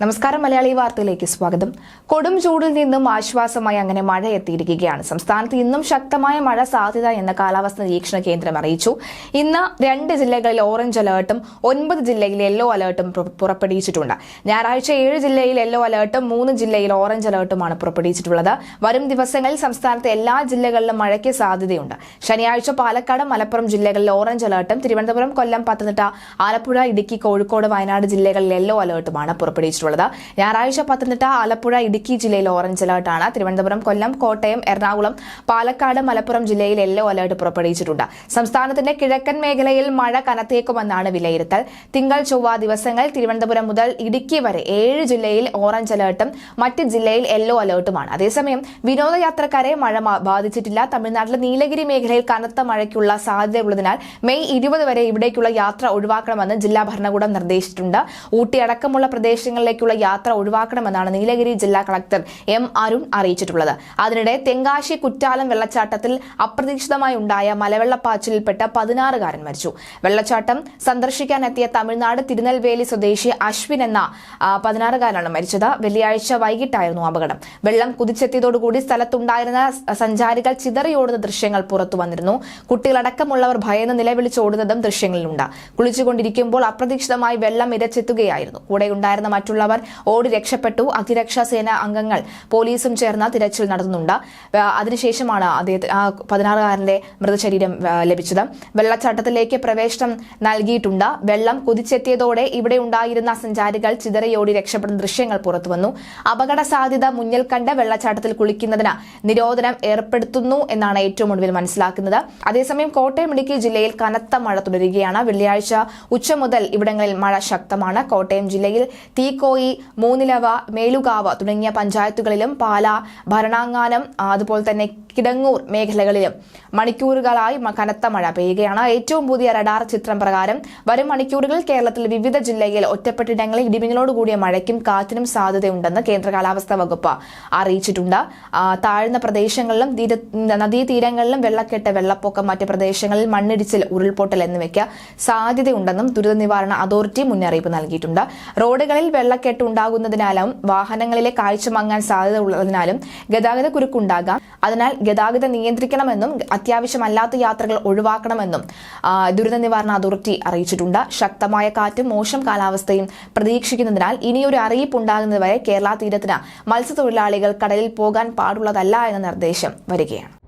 നമസ്കാരം മലയാളി വാർത്തയിലേക്ക് സ്വാഗതം. കൊടും ചൂടിൽ നിന്നും ആശ്വാസമായി അങ്ങനെ മഴ എത്തിയിരിക്കുകയാണ്. സംസ്ഥാനത്ത് ഇന്നും ശക്തമായ മഴ സാധ്യത എന്ന കാലാവസ്ഥ നിരീക്ഷണ കേന്ദ്രം അറിയിച്ചു. ഇന്ന് രണ്ട് ജില്ലകളിൽ ഓറഞ്ച് അലേർട്ടും ഒൻപത് ജില്ലയിൽ യെല്ലോ അലേർട്ടും പുറ- പുറപ്പെടുവിച്ചിട്ടുണ്ട്. ഞായറാഴ്ച ഏഴ് ജില്ലയിൽ യെല്ലോ അലേർട്ടും മൂന്ന് ജില്ലയിൽ ഓറഞ്ച് അലേർട്ടുമാണ് പുറപ്പെടുവിച്ചിട്ടുള്ളത്. വരും ദിവസങ്ങളിൽ സംസ്ഥാനത്തെ എല്ലാ ജില്ലകളിലും മഴയ്ക്ക് സാധ്യതയുണ്ട്. ശനിയാഴ്ച പാലക്കാട് മലപ്പുറം ജില്ലകളിൽ ഓറഞ്ച് അലേർട്ടും തിരുവനന്തപുരം കൊല്ലം പത്തനംതിട്ട ആലപ്പുഴ ഇടുക്കി കോഴിക്കോട് വയനാട് ജില്ലകളിൽ യെല്ലോ അലേർട്ടുമാണ് പുറപ്പെടുവിച്ചിട്ടുള്ളത്. ഞായറാഴ്ച പത്തനംതിട്ട ആലപ്പുഴ ഇടുക്കി ജില്ലയിൽ ഓറഞ്ച് അലേർട്ടാണ് തിരുവനന്തപുരം കൊല്ലം കോട്ടയം എറണാകുളം പാലക്കാട് മലപ്പുറം ജില്ലയിൽ യെല്ലോ അലേർട്ട് പുറപ്പെടുവിച്ചിട്ടുണ്ട്. സംസ്ഥാനത്തിന്റെ കിഴക്കൻ മേഖലയിൽ മഴ കനത്തേക്കുമെന്നാണ് വിലയിരുത്തൽ. തിങ്കൾ ചൊവ്വ ദിവസങ്ങൾ തിരുവനന്തപുരം മുതൽ ഇടുക്കി വരെ ഏഴ് ജില്ലയിൽ ഓറഞ്ച് അലേർട്ടും മറ്റ് ജില്ലയിൽ യെല്ലോ അലേർട്ടുമാണ്. അതേസമയം വിനോദയാത്രക്കാരെ മഴ ബാധിച്ചിട്ടില്ല. തമിഴ്നാട്ടിലെ നീലഗിരി മേഖലയിൽ കനത്ത മഴയ്ക്കുള്ള സാധ്യതയുള്ളതിനാൽ മെയ് ഇരുപത് വരെ ഇവിടേക്കുള്ള യാത്ര ഒഴിവാക്കണമെന്ന് ജില്ലാ ഭരണകൂടം നിർദ്ദേശിച്ചിട്ടുണ്ട്. ഊട്ടി അടക്കമുള്ള പ്രദേശങ്ങളിലേക്കുള്ള യാത്ര ഒഴിവാക്കണമെന്നാണ് നീലഗിരി ജില്ലാ കളക്ടർ എം അരുൺ അറിയിച്ചിട്ടുള്ളത്. അതിനിടെ തെങ്കാശി കുറ്റാലം വെള്ളച്ചാട്ടത്തിൽ അപ്രതീക്ഷിതമായി ഉണ്ടായ മലവെള്ളപ്പാച്ചിലിൽപ്പെട്ട പതിനാറുകാരൻ മരിച്ചു. വെള്ളച്ചാട്ടം സന്ദർശിക്കാനെത്തിയ തമിഴ്നാട് തിരുനെൽവേലി സ്വദേശി അശ്വിൻ എന്ന പതിനാറുകാരനാണ് മരിച്ചത്. വെള്ളിയാഴ്ച വൈകിട്ടായിരുന്നു അപകടം. വെള്ളം കുതിച്ചെത്തിയതോടുകൂടി സ്ഥലത്തുണ്ടായിരുന്ന സഞ്ചാരികൾ ചിതറിയോടുന്ന ദൃശ്യങ്ങൾ പുറത്തു വന്നിരുന്നു. കുട്ടികളടക്കമുള്ളവർ ഭയന്ന് നിലവിളിച്ചോടുന്നതും ദൃശ്യങ്ങളിലുണ്ട്. കുളിച്ചുകൊണ്ടിരിക്കുമ്പോൾ അപ്രതീക്ഷിതമായി വെള്ളം ഇരച്ചെത്തുകയായിരുന്നു. കൂടെയുണ്ടായിരുന്ന മറ്റുള്ളവർ ഓടി രക്ഷപ്പെട്ടു. അഗ്നിരക്ഷാ സേന അംഗങ്ങൾ പോലീസും ചേർന്ന് തിരച്ചിൽ നടത്തുന്നുണ്ട്. അതിനുശേഷമാണ് അദ്ദേഹത്തിന് ആ പതിനാറുകാരന്റെ മൃതശരീരം ലഭിച്ചത്. വെള്ളച്ചാട്ടത്തിലേക്ക് പ്രവേശനം നൽകിയിട്ടുണ്ട്. വെള്ളം കുതിച്ചെത്തിയതോടെ ഇവിടെ ഉണ്ടായിരുന്ന സഞ്ചാരികൾ ചിതറയോടി രക്ഷപ്പെടുന്ന ദൃശ്യങ്ങൾ പുറത്തുവന്നു അപകട സാധ്യത മുന്നിൽ കണ്ട് വെള്ളച്ചാട്ടത്തിൽ കുളിക്കുന്നതിന് നിരോധനം ഏർപ്പെടുത്തുന്നു എന്നാണ് ഏറ്റവും ഒടുവിൽ മനസ്സിലാക്കുന്നത്. അതേസമയം കോട്ടയം ഇടുക്കി ജില്ലയിൽ കനത്ത മഴ തുടരുകയാണ്. വെള്ളിയാഴ്ച ഉച്ച മുതൽ ഇവിടങ്ങളിൽ മഴ ശക്തമാണ്. കോട്ടയം ജില്ലയിൽ തീക്കോയി മൂന്നിലവ മേലുകാവ് തുടങ്ങിയ പഞ്ചായത്തുകളിലും പാല ഭരണാങ്ങാനം അതുപോലെ തന്നെ കിടങ്ങൂർ മേഖലകളിലും മണിക്കൂറുകളായി കനത്ത മഴ പെയ്യുകയാണ്. ഏറ്റവും പുതിയ റഡാർ ചിത്രം പ്രകാരം വരും മണിക്കൂറുകളിൽ കേരളത്തിൽ വിവിധ ജില്ലയിൽ ഒറ്റപ്പെട്ടിടങ്ങളിൽ ഇടിമിന്നലോടുകൂടിയ മഴയ്ക്കും കാറ്റിനും സാധ്യതയുണ്ടെന്ന് കേന്ദ്ര കാലാവസ്ഥാ വകുപ്പ് അറിയിച്ചിട്ടുണ്ട്. താഴ്ന്ന പ്രദേശങ്ങളിലും നദീതീരങ്ങളിലും വെള്ളക്കെട്ട് വെള്ളപ്പൊക്കം മറ്റ് പ്രദേശങ്ങളിൽ മണ്ണിടിച്ചിൽ ഉരുൾപൊട്ടൽ എന്നിവയ്ക്ക് സാധ്യതയുണ്ടെന്നും ദുരിത നിവാരണ അതോറിറ്റി മുന്നറിയിപ്പ് നൽകിയിട്ടുണ്ട്. റോഡുകളിൽ വെള്ളക്കെട്ട് ഉണ്ടാകുന്നതിനാലും വാഹനങ്ങളിലെ കാഴ്ച മങ്ങാൻ സാധ്യത ഉള്ളതിനാലും ഗതാഗത കുരുക്കുണ്ടാകാം. അതിനാൽ ഗതാഗതം നിയന്ത്രിക്കണമെന്നും അത്യാവശ്യമല്ലാത്ത യാത്രകൾ ഒഴിവാക്കണമെന്നും ദുരന്ത നിവാരണ അതോറിറ്റി അറിയിച്ചിട്ടുണ്ട്. ശക്തമായ കാറ്റും മോശം കാലാവസ്ഥയും പ്രതീക്ഷിക്കുന്നതിനാൽ ഇനിയൊരു അറിയിപ്പ് ഉണ്ടാകുന്നതുവരെ കേരള തീരത്തിന് മത്സ്യത്തൊഴിലാളികൾ കടലിൽ പോകാൻ പാടുള്ളതല്ല എന്ന നിർദ്ദേശം വരികയാണ്.